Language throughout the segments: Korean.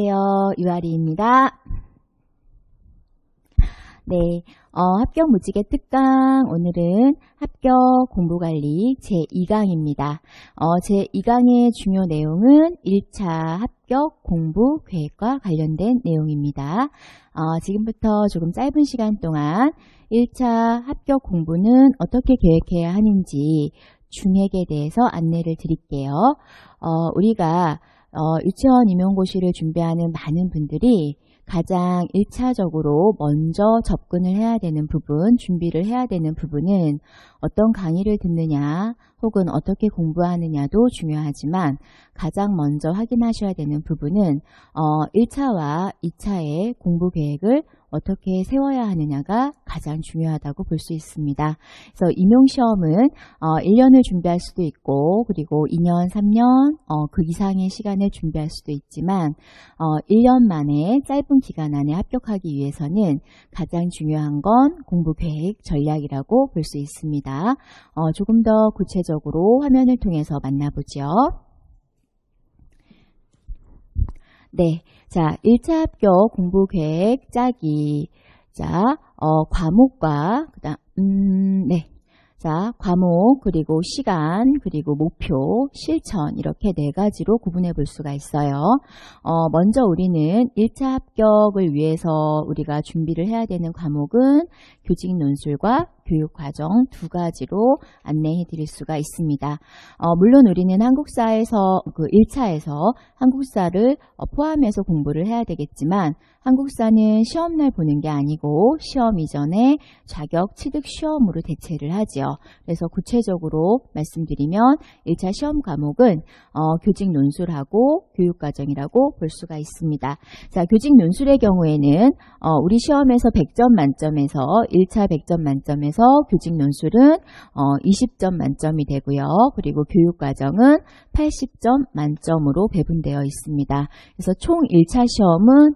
안녕하세요. 유아리입니다. 네, 어, 합격 무지개 특강 오늘은 합격 공부관리 제2강입니다. 어, 제2강의 중요 내용은 1차 합격 공부 계획과 관련된 내용입니다. 어, 지금부터 조금 짧은 시간 동안 1차 합격 공부는 어떻게 계획해야 하는지 중획에 대해서 안내를 드릴게요. 어, 우리가 어, 유치원 임용고시를 준비하는 많은 분들이 가장 1차적으로 먼저 접근을 해야 되는 부분, 준비를 해야 되는 부분은 어떤 강의를 듣느냐 혹은 어떻게 공부하느냐도 중요하지만 가장 먼저 확인하셔야 되는 부분은 어, 1차와 2차의 공부 계획을 어떻게 세워야 하느냐가 가장 중요하다고 볼 수 있습니다. 그래서 임용시험은 어, 1년을 준비할 수도 있고 그리고 2년, 3년 어, 그 이상의 시간을 준비할 수도 있지만 어, 1년 만에 짧은 기간 안에 합격하기 위해서는 가장 중요한 건 공부 계획 전략이라고 볼 수 있습니다. 어, 조금 더 구체적으로 화면을 통해서 만나보죠. 네. 자, 1차 합격 공부 계획 짜기. 자, 어, 과목과, 그 다음, 음, 네. 자, 과목, 그리고 시간, 그리고 목표, 실천, 이렇게 네 가지로 구분해 볼 수가 있어요. 어, 먼저 우리는 1차 합격을 위해서 우리가 준비를 해야 되는 과목은 교직 논술과 교육 과정 두 가지로 안내해 드릴 수가 있습니다. 어, 물론 우리는 한국사에서 그 1차에서 한국사를 어, 포함해서 공부를 해야 되겠지만 한국사는 시험날 보는 게 아니고 시험 이전에 자격 취득 시험으로 대체를 하지요. 그래서 구체적으로 말씀드리면 1차 시험 과목은 어, 교직 논술하고 교육 과정이라고 볼 수가 있습니다. 자, 교직 논술의 경우에는 어, 우리 시험에서 100점 만점에서 1차 100점 만점에서 교직 논술은 어, 20점 만점이 되고요. 그리고 교육과정은 80점 만점으로 배분되어 있습니다. 그래서 총 1차 시험은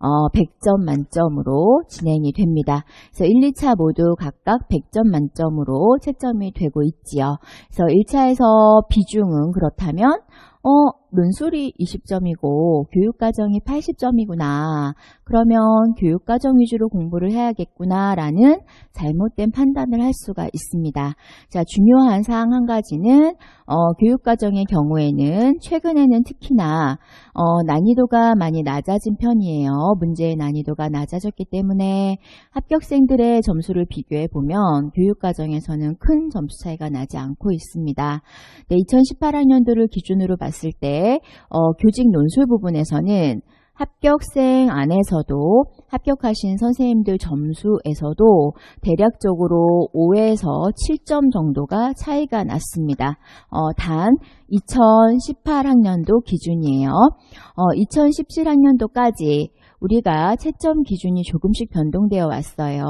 어, 100점 만점으로 진행이 됩니다. 그래서 1, 2차 모두 각각 100점 만점으로 채점이 되고 있지요. 그래서 1차에서 비중은 그렇다면 어, 논술이 20점이고 교육과정이 80점이구나. 그러면 교육과정 위주로 공부를 해야겠구나 라는 잘못된 판단을 할 수가 있습니다. 자, 중요한 사항 한 가지는 어, 교육과정의 경우에는 최근에는 특히나 어, 난이도가 많이 낮아진 편이에요. 문제의 난이도가 낮아졌기 때문에 합격생들의 점수를 비교해 보면 교육과정에서는 큰 점수 차이가 나지 않고 있습니다. 네, 2018학년도를 기준으로 봤을 때 어, 교직 논술 부분에서는 합격생 안에서도 합격하신 선생님들 점수에서도 대략적으로 5에서 7점 정도가 차이가 났습니다. 어, 단 2018학년도 기준이에요. 어, 2017학년도까지 우리가 채점 기준이 조금씩 변동되어 왔어요.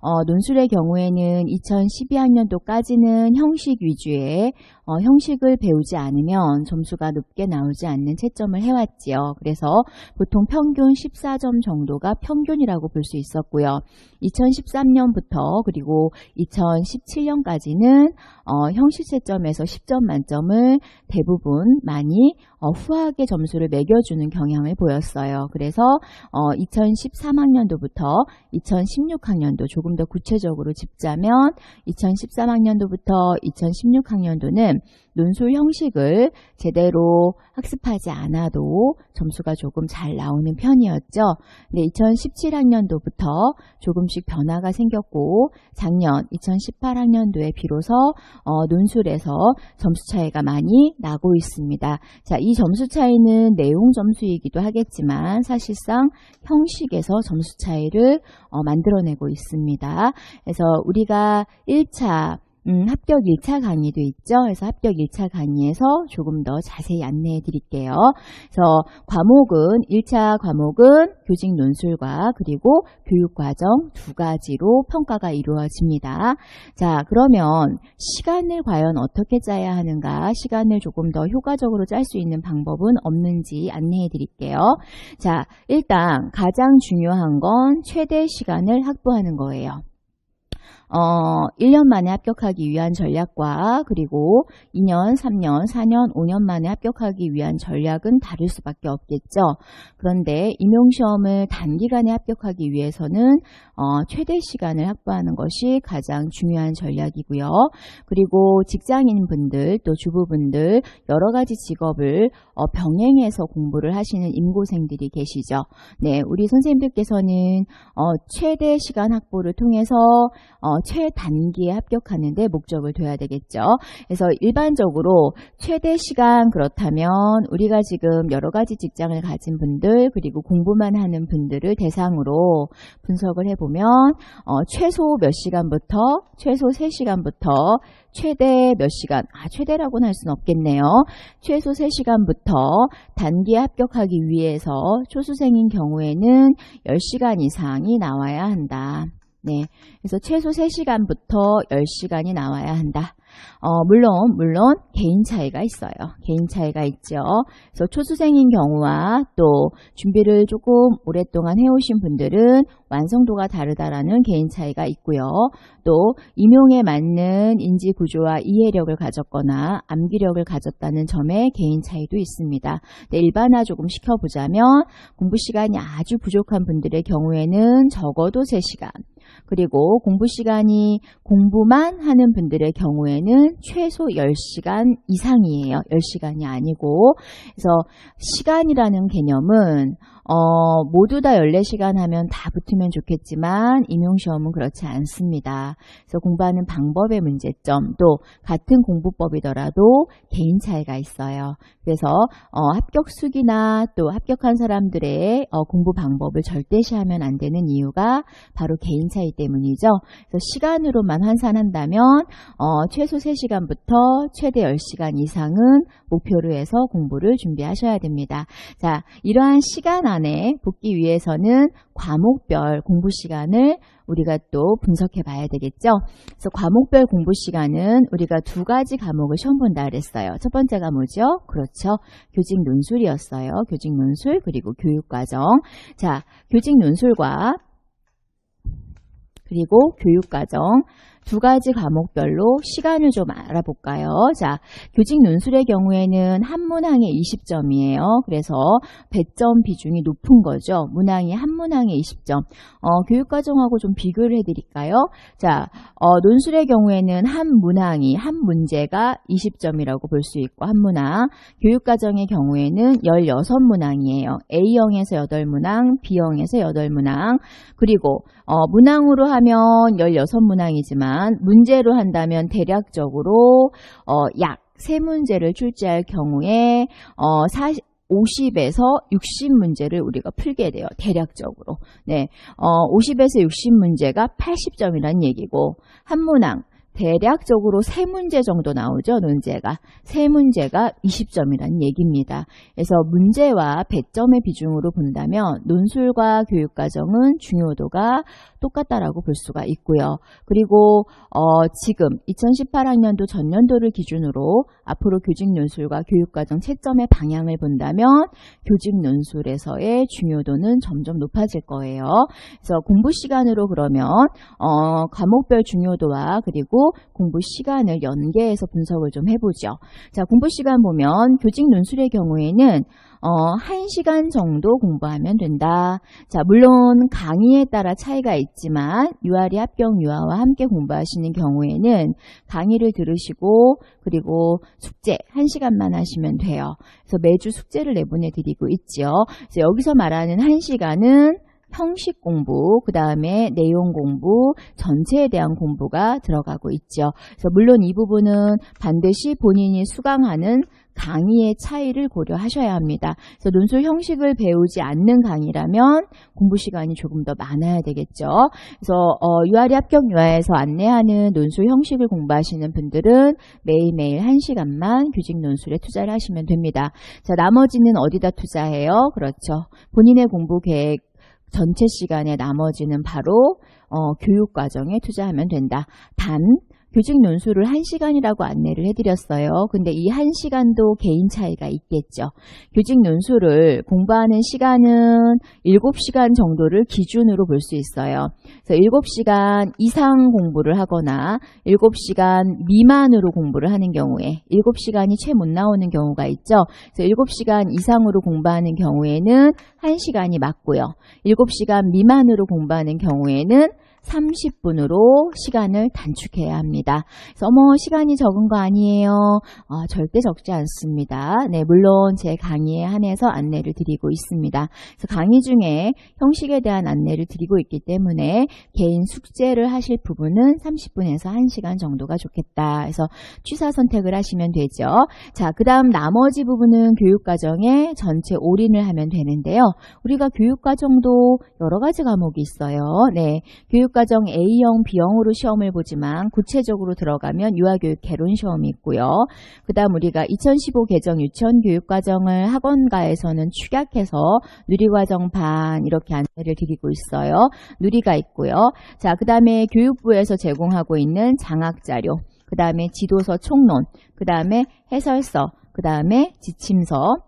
어, 논술의 경우에는 2012학년도까지는 형식 위주의 어, 형식을 배우지 않으면 점수가 높게 나오지 않는 채점을 해왔지요. 그래서 보통 평균 14점 정도가 평균이라고 볼 수 있었고요. 2013년부터 그리고 2017년까지는 어, 형식 채점에서 10점 만점을 대부분 많이 어, 후하게 점수를 매겨주는 경향을 보였어요. 그래서 어, 2013학년도부터 2016학년도 조금 더 구체적으로 짚자면 2013학년도부터 2016학년도는 논술 형식을 제대로 학습하지 않아도 점수가 조금 잘 나오는 편이었죠. 근데 2017학년도부터 조금씩 변화가 생겼고 작년 2018학년도에 비로소 어, 논술에서 점수 차이가 많이 나고 있습니다. 자, 이 점수 차이는 내용 점수이기도 하겠지만 사실상 형식에서 점수 차이를 어, 만들어내고 있습니다. 그래서 우리가 1차 음, 합격 1차 강의도 있죠. 그래서 합격 1차 강의에서 조금 더 자세히 안내해 드릴게요. 그래서 과목은 1차 과목은 교직 논술과 그리고 교육과정 두 가지로 평가가 이루어집니다. 자, 그러면 시간을 과연 어떻게 짜야 하는가? 시간을 조금 더 효과적으로 짤 수 있는 방법은 없는지 안내해 드릴게요. 자, 일단 가장 중요한 건 최대 시간을 확보하는 거예요. 어, 1년 만에 합격하기 위한 전략과 그리고 2년, 3년, 4년, 5년 만에 합격하기 위한 전략은 다를 수밖에 없겠죠. 그런데 임용시험을 단기간에 합격하기 위해서는 어, 최대 시간을 확보하는 것이 가장 중요한 전략이고요. 그리고 직장인분들 또 주부분들 여러 가지 직업을 어, 병행해서 공부를 하시는 임고생들이 계시죠. 네, 우리 선생님들께서는 어, 최대 시간 확보를 통해서 어, 최단기에 합격하는데 목적을 둬야 되겠죠. 그래서 일반적으로 최대 시간 그렇다면 우리가 지금 여러 가지 직장을 가진 분들 그리고 공부만 하는 분들을 대상으로 분석을 해보면 어, 최소 몇 시간부터 최소 3시간부터 최대 몇 시간, 아, 최대라고는 할 수는 없겠네요. 최소 3시간부터 단기에 합격하기 위해서 초수생인 경우에는 10시간 이상이 나와야 한다. 네. 그래서 최소 3시간부터 10시간이 나와야 한다. 어, 물론, 물론, 개인 차이가 있어요. 개인 차이가 있죠. 그래서 초수생인 경우와 또 준비를 조금 오랫동안 해오신 분들은 완성도가 다르다라는 개인 차이가 있고요. 또 임용에 맞는 인지 구조와 이해력을 가졌거나 암기력을 가졌다는 점에 개인 차이도 있습니다. 네, 일반화 조금 시켜보자면 공부 시간이 아주 부족한 분들의 경우에는 적어도 3시간, 그리고 공부 시간이 공부만 하는 분들의 경우에는 최소 10시간 이상이에요. 10시간이 아니고. 그래서 시간이라는 개념은 어, 모두 다 14시간 하면 다 붙으면 좋겠지만 임용시험은 그렇지 않습니다. 그래서 공부하는 방법의 문제점 또 같은 공부법이더라도 개인 차이가 있어요. 그래서 어, 합격수기나 또 합격한 사람들의 어, 공부 방법을 절대시하면 안 되는 이유가 바로 개인 차이 때문이죠. 그래서 시간으로만 환산한다면 어, 최소 3시간부터 최대 10시간 이상은 목표로 해서 공부를 준비하셔야 됩니다. 자, 이러한 시간 안 시간에 붙기 위해서는 과목별 공부 시간을 우리가 또 분석해 봐야 되겠죠. 그래서 과목별 공부 시간은 우리가 두 가지 과목을 시험 본다 그랬어요. 첫 번째가 뭐죠? 그렇죠. 교직 논술이었어요. 교직 논술 그리고 교육과정. 자, 교직 논술과 그리고 교육과정 두 가지 과목별로 시간을 좀 알아볼까요? 자, 교직 논술의 경우에는 한 문항에 20점이에요. 그래서 100점 비중이 높은 거죠. 문항이 한 문항에 20점. 어, 교육과정하고 좀 비교를 해드릴까요? 자, 어, 논술의 경우에는 한 문항이 한 문제가 20점이라고 볼 수 있고 한 문항. 교육과정의 경우에는 16문항이에요. A형에서 8문항, B형에서 8문항. 그리고 어, 문항으로 하면 16문항이지만 하지만 문제로 한다면 대략적으로 어, 약 3문제를 출제할 경우에 어, 40, 50에서 60 문제를 우리가 풀게 돼요. 대략적으로. 네. 어, 50에서 60 문제가 80점이라는 얘기고 한 문항 대략적으로 세 문제 정도 나오죠. 논제가. 세 문제가 20점이라는 얘기입니다. 그래서 문제와 100점의 비중으로 본다면 논술과 교육과정은 중요도가 똑같다라고 볼 수가 있고요. 그리고 어, 지금 2018학년도 전년도를 기준으로 앞으로 교직 논술과 교육과정 채점의 방향을 본다면 교직 논술에서의 중요도는 점점 높아질 거예요. 그래서 공부 시간으로 그러면 어, 과목별 중요도와 그리고 공부 시간을 연계해서 분석을 좀 해보죠. 자, 공부 시간 보면 교직 논술의 경우에는 어, 1시간 정도 공부하면 된다. 자, 물론 강의에 따라 차이가 있지만 유아리 합격 유아와 함께 공부하시는 경우에는 강의를 들으시고 그리고 숙제 1시간만 하시면 돼요. 그래서 매주 숙제를 내보내 드리고 있죠. 그래서 여기서 말하는 1시간은 형식 공부, 그 다음에 내용 공부, 전체에 대한 공부가 들어가고 있죠. 그래서 물론 이 부분은 반드시 본인이 수강하는 강의의 차이를 고려하셔야 합니다. 그래서 논술 형식을 배우지 않는 강의라면 공부 시간이 조금 더 많아야 되겠죠. 그래서 어, 유아리 합격 유아에서 안내하는 논술 형식을 공부하시는 분들은 매일매일 1시간만 교직 논술에 투자를 하시면 됩니다. 자, 나머지는 어디다 투자해요? 그렇죠. 본인의 공부 계획 전체 시간의 나머지는 바로 어, 교육 과정에 투자하면 된다. 단 교직 논술을 1시간이라고 안내를 해드렸어요. 근데 이 1시간도 개인 차이가 있겠죠. 교직 논술을 공부하는 시간은 7시간 정도를 기준으로 볼 수 있어요. 그래서 7시간 이상 공부를 하거나 7시간 미만으로 공부를 하는 경우에 7시간이 채 못 나오는 경우가 있죠. 그래서 7시간 이상으로 공부하는 경우에는 1시간이 맞고요. 7시간 미만으로 공부하는 경우에는 30분으로 시간을 단축해야 합니다. 그래서 뭐 시간이 적은 거 아니에요. 어, 절대 적지 않습니다. 네, 물론 제 강의에 한해서 안내를 드리고 있습니다. 그래서 강의 중에 형식에 대한 안내를 드리고 있기 때문에 개인 숙제를 하실 부분은 30분에서 1시간 정도가 좋겠다. 그래서 취사 선택을 하시면 되죠. 자, 그 다음 나머지 부분은 교육과정에 전체 올인을 하면 되는데요. 우리가 교육과정도 여러 가지 과목이 있어요. 네, 교육 과정 A형, B형으로 시험을 보지만 구체적으로 들어가면 유아교육 개론 시험이 있고요. 그 다음 우리가 2015 개정 유치원 교육과정을 학원가에서는 축약해서 누리과정 반 이렇게 안내를 드리고 있어요. 누리가 있고요. 자, 그 다음에 교육부에서 제공하고 있는 장학자료, 그 다음에 지도서 총론, 그 다음에 해설서, 그 다음에 지침서,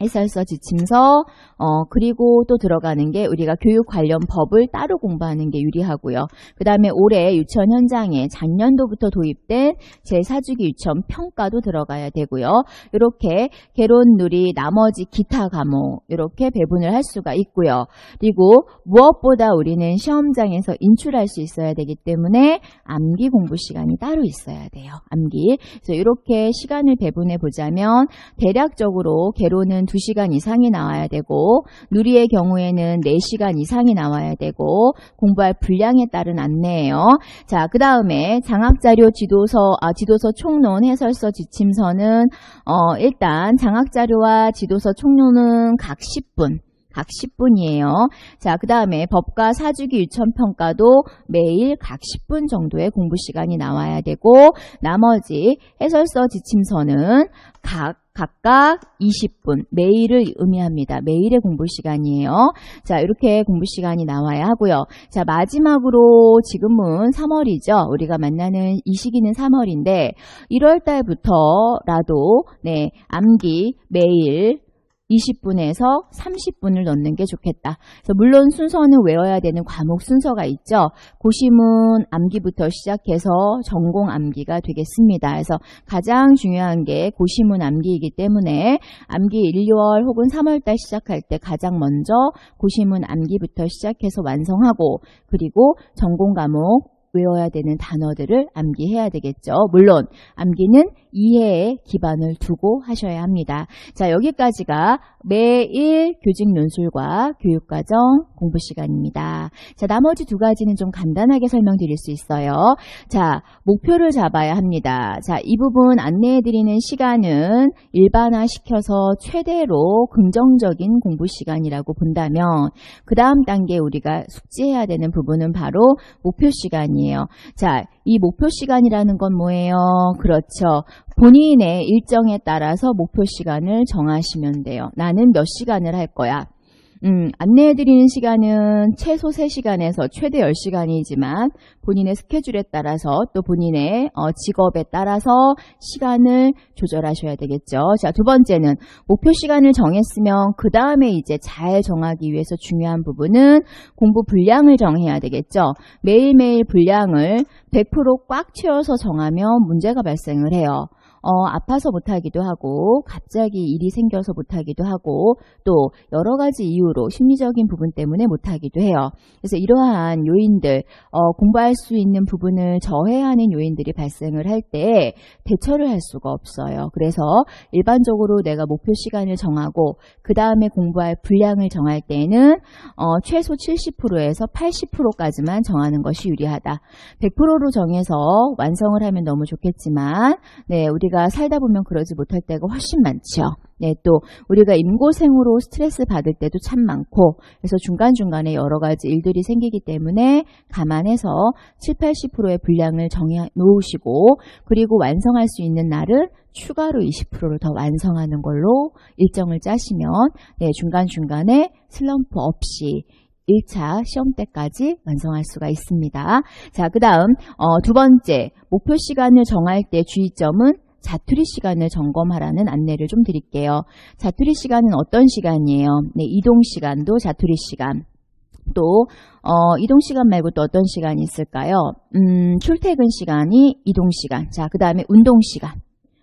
해설서, 지침서, 어, 그리고 또 들어가는 게 우리가 교육 관련 법을 따로 공부하는 게 유리하고요. 그 다음에 올해 유치원 현장에 작년도부터 도입된 제4주기 유치원 평가도 들어가야 되고요. 이렇게 개론, 누리, 나머지 기타 과목 이렇게 배분을 할 수가 있고요. 그리고 무엇보다 우리는 시험장에서 인출할 수 있어야 되기 때문에 암기 공부 시간이 따로 있어야 돼요. 암기. 그래서 이렇게 시간을 배분해 보자면 대략적으로 개론은 2시간 이상이 나와야 되고 누리의 경우에는 4시간 이상이 나와야 되고 공부할 분량에 따른 안내예요. 자, 그 다음에 장학자료 지도서, 아, 지도서 총론 해설서 지침서는 어, 일단 장학자료와 지도서 총론은 각 10분 각 10분이에요. 자, 그 다음에 법과 사주기 유천평가도 매일 각 10분 정도의 공부 시간이 나와야 되고, 나머지 해설서 지침서는 각 각각 20분, 매일을 의미합니다. 매일의 공부 시간이에요. 자, 이렇게 공부 시간이 나와야 하고요. 자, 마지막으로 지금은 3월이죠. 우리가 만나는 이 시기는 3월인데 1월 달부터라도 네, 암기 매일 20분에서 30분을 넣는 게 좋겠다. 그래서 물론 순서는 외워야 되는 과목 순서가 있죠. 고시문 암기부터 시작해서 전공 암기가 되겠습니다. 그래서 가장 중요한 게 고시문 암기이기 때문에 암기 1, 2월 혹은 3월 달 시작할 때 가장 먼저 고시문 암기부터 시작해서 완성하고 그리고 전공 과목 외워야 되는 단어들을 암기해야 되겠죠. 물론 암기는 이해에 기반을 두고 하셔야 합니다. 자, 여기까지가 매일 교직 논술과 교육과정 공부 시간입니다. 자, 나머지 두 가지는 좀 간단하게 설명드릴 수 있어요. 자, 목표를 잡아야 합니다. 자, 이 부분 안내해드리는 시간은 일반화시켜서 최대로 긍정적인 공부 시간이라고 본다면 그 다음 단계 우리가 숙지해야 되는 부분은 바로 목표 시간이 에요. 자, 이 목표 시간이라는 건 뭐예요? 그렇죠. 본인의 일정에 따라서 목표 시간을 정하시면 돼요. 나는 몇 시간을 할 거야. 음, 안내해드리는 시간은 최소 3시간에서 최대 10시간이지만 본인의 스케줄에 따라서 또 본인의 어, 직업에 따라서 시간을 조절하셔야 되겠죠. 자, 두 번째는 목표 시간을 정했으면 그 다음에 이제 잘 정하기 위해서 중요한 부분은 공부 분량을 정해야 되겠죠. 매일매일 분량을 100%꽉 채워서 정하면 문제가 발생을 해요. 어, 아파서 못하기도 하고 갑자기 일이 생겨서 못하기도 하고 또 여러 가지 이유로 심리적인 부분 때문에 못하기도 해요. 그래서 이러한 요인들 어, 공부할 수 있는 부분을 저해하는 요인들이 발생을 할 때 대처를 할 수가 없어요. 그래서 일반적으로 내가 목표 시간을 정하고 그 다음에 공부할 분량을 정할 때는 어, 최소 70%에서 80%까지만 정하는 것이 유리하다. 100%로 정해서 완성을 하면 너무 좋겠지만 네, 우리 가 살다 보면 그러지 못할 때가 훨씬 많죠. 네, 또 우리가 임고생으로 스트레스 받을 때도 참 많고 그래서 중간중간에 여러 가지 일들이 생기기 때문에 감안해서 7, 80%의 분량을 정해 놓으시고 그리고 완성할 수 있는 날을 추가로 20%를 더 완성하는 걸로 일정을 짜시면 네, 중간중간에 슬럼프 없이 1차 시험 때까지 완성할 수가 있습니다. 자, 그 다음 어, 두 번째 목표 시간을 정할 때 주의점은 자투리 시간을 점검하라는 안내를 좀 드릴게요. 자투리 시간은 어떤 시간이에요? 네, 이동 시간도 자투리 시간. 또 어, 이동 시간 말고 또 어떤 시간이 있을까요? 음, 출퇴근 시간이 이동 시간. 자, 그 다음에 운동 시간.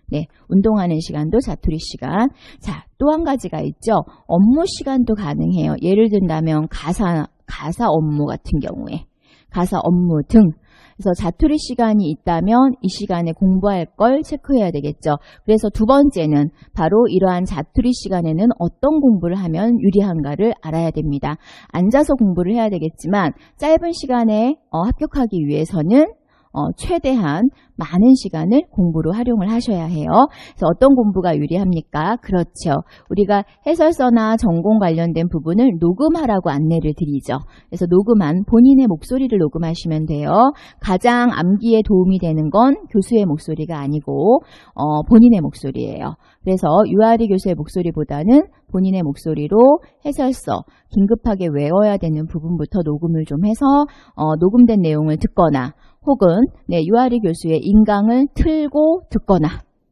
네, 운동하는 시간도 자투리 시간. 자, 또 한 가지가 있죠. 업무 시간도 가능해요. 예를 든다면 가사 가사 업무 같은 경우에 가사 업무 등 그래서 자투리 시간이 있다면 이 시간에 공부할 걸 체크해야 되겠죠. 그래서 두 번째는 바로 이러한 자투리 시간에는 어떤 공부를 하면 유리한가를 알아야 됩니다. 앉아서 공부를 해야 되겠지만 짧은 시간에 어, 합격하기 위해서는 어, 최대한 많은 시간을 공부로 활용을 하셔야 해요. 그래서 어떤 공부가 유리합니까? 그렇죠. 우리가 해설서나 전공 관련된 부분을 녹음하라고 안내를 드리죠. 그래서 녹음한 본인의 목소리를 녹음하시면 돼요. 가장 암기에 도움이 되는 건 교수의 목소리가 아니고 어, 본인의 목소리예요. 그래서 유아리 교수의 목소리보다는 본인의 목소리로 해설서 긴급하게 외워야 되는 부분부터 녹음을 좀 해서 어, 녹음된 내용을 듣거나 혹은 네, 유아리 교수의 인강을 틀고 듣거나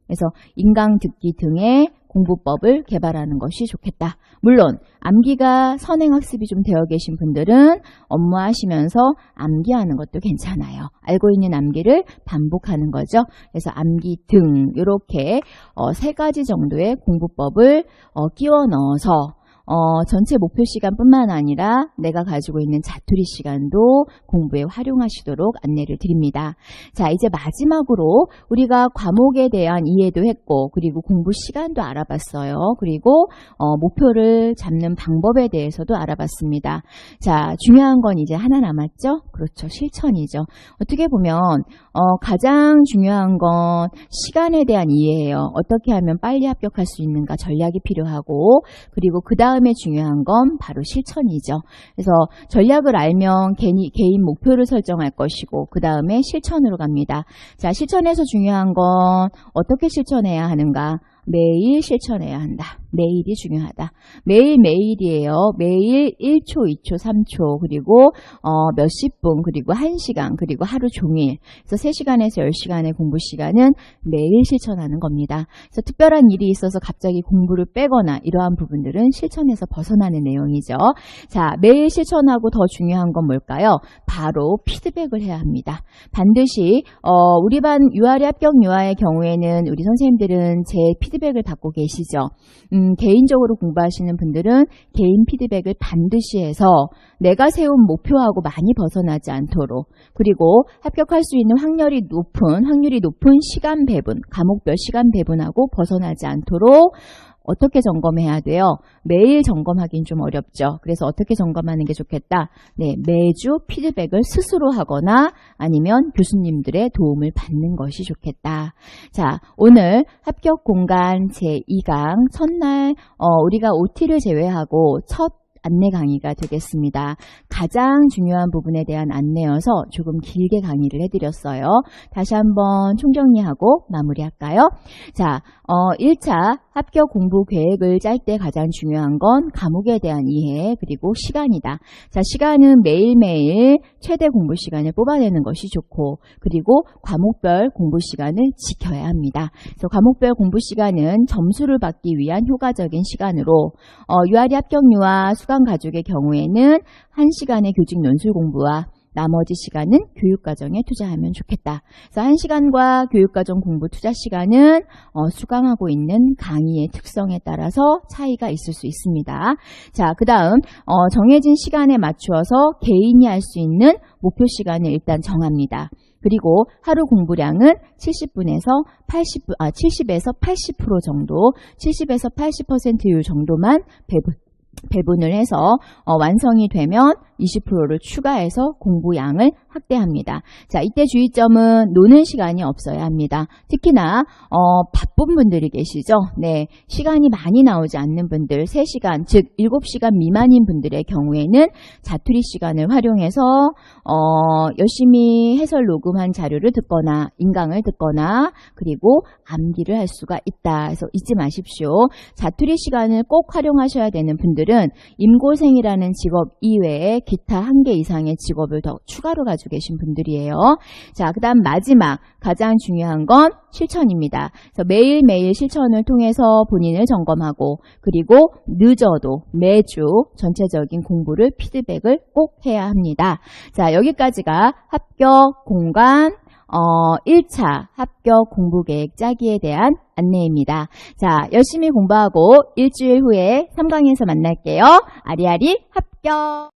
그래서 인강 듣기 등의 공부법을 개발하는 것이 좋겠다. 물론 암기가 선행학습이 좀 되어 계신 분들은 업무하시면서 암기하는 것도 괜찮아요. 알고 있는 암기를 반복하는 거죠. 그래서 암기 등 이렇게 어, 세 가지 정도의 공부법을 어, 끼워 넣어서 어, 전체 목표 시간뿐만 아니라 내가 가지고 있는 자투리 시간도 공부에 활용하시도록 안내를 드립니다. 자, 이제 마지막으로 우리가 과목에 대한 이해도 했고 그리고 공부 시간도 알아봤어요. 그리고 어, 목표를 잡는 방법에 대해서도 알아봤습니다. 자, 중요한 건 이제 하나 남았죠? 그렇죠. 실천이죠. 어떻게 보면 어, 가장 중요한 건 시간에 대한 이해예요. 어떻게 하면 빨리 합격할 수 있는가 전략이 필요하고 그리고 그 다음 에 중요한 건 바로 실천이죠. 그래서 전략을 알면 개인, 개인 목표를 설정할 것이고 그 다음에 실천으로 갑니다. 자, 실천에서 중요한 건 어떻게 실천해야 하는가? 매일 실천해야 한다. 매일이 중요하다. 매일 매일이에요. 매일 1초, 2초, 3초, 그리고 어, 몇십 분, 그리고 1시간, 그리고 하루 종일. 그래서 3시간에서 10시간의 공부 시간은 매일 실천하는 겁니다. 그래서 특별한 일이 있어서 갑자기 공부를 빼거나 이러한 부분들은 실천에서 벗어나는 내용이죠. 자, 매일 실천하고 더 중요한 건 뭘까요? 바로 피드백을 해야 합니다. 반드시 어, 우리 반 유아리 합격 유아의 경우에는 우리 선생님들은 제 피드백 을 받고 계시죠. 음, 개인적으로 공부하시는 분들은 개인 피드백을 반드시 해서 내가 세운 목표하고 많이 벗어나지 않도록 그리고 합격할 수 있는 확률이 높은 확률이 높은 시간 배분, 과목별 시간 배분하고 벗어나지 않도록 어떻게 점검해야 돼요? 매일 점검하기는 좀 어렵죠. 그래서 어떻게 점검하는 게 좋겠다? 네, 매주 피드백을 스스로 하거나 아니면 교수님들의 도움을 받는 것이 좋겠다. 자, 오늘 합격 공간 제2강 첫날 어, 우리가 OT를 제외하고 첫 안내 강의가 되겠습니다. 가장 중요한 부분에 대한 안내여서 조금 길게 강의를 해드렸어요. 다시 한번 총정리하고 마무리할까요? 자, 어, 1차 합격 공부 계획을 짤 때 가장 중요한 건 과목에 대한 이해 그리고 시간이다. 자, 시간은 매일매일 최대 공부 시간을 뽑아내는 것이 좋고 그리고 과목별 공부 시간을 지켜야 합니다. 그래서 과목별 공부 시간은 점수를 받기 위한 효과적인 시간으로 어, 유아리 합격률와 수강 가족의 경우에는 1시간의 교직 논술 공부와 나머지 시간은 교육과정에 투자하면 좋겠다. 그래서 1시간과 교육과정 공부 투자 시간은 어, 수강하고 있는 강의의 특성에 따라서 차이가 있을 수 있습니다. 자, 그 다음 어, 정해진 시간에 맞추어서 개인이 할 수 있는 목표 시간을 일단 정합니다. 그리고 하루 공부량은 70분에서 80, 아, 70에서 80% 정도, 70에서 80%율 정도만 배분, 배분을 해서 어, 완성이 되면 20%를 추가해서 공부량을 확대합니다. 자, 이때 주의점은 노는 시간이 없어야 합니다. 특히나 어, 바쁜 분들이 계시죠. 네, 시간이 많이 나오지 않는 분들, 3시간, 즉 7시간 미만인 분들의 경우에는 자투리 시간을 활용해서 어, 열심히 해설 녹음한 자료를 듣거나 인강을 듣거나 그리고 암기를 할 수가 있다. 그래서 잊지 마십시오. 자투리 시간을 꼭 활용하셔야 되는 분들은 임고생이라는 직업 이외에 기타 한 개 이상의 직업을 더 추가로 가지고 계신 분들이에요. 자, 그 다음 마지막 가장 중요한 건 실천입니다. 매일매일 실천을 통해서 본인을 점검하고 그리고 늦어도 매주 전체적인 공부를 피드백을 꼭 해야 합니다. 자, 여기까지가 합격 공간 어, 1차 합격 공부 계획 짜기에 대한 안내입니다. 자, 열심히 공부하고 일주일 후에 3강에서 만날게요. 아리아리 합격!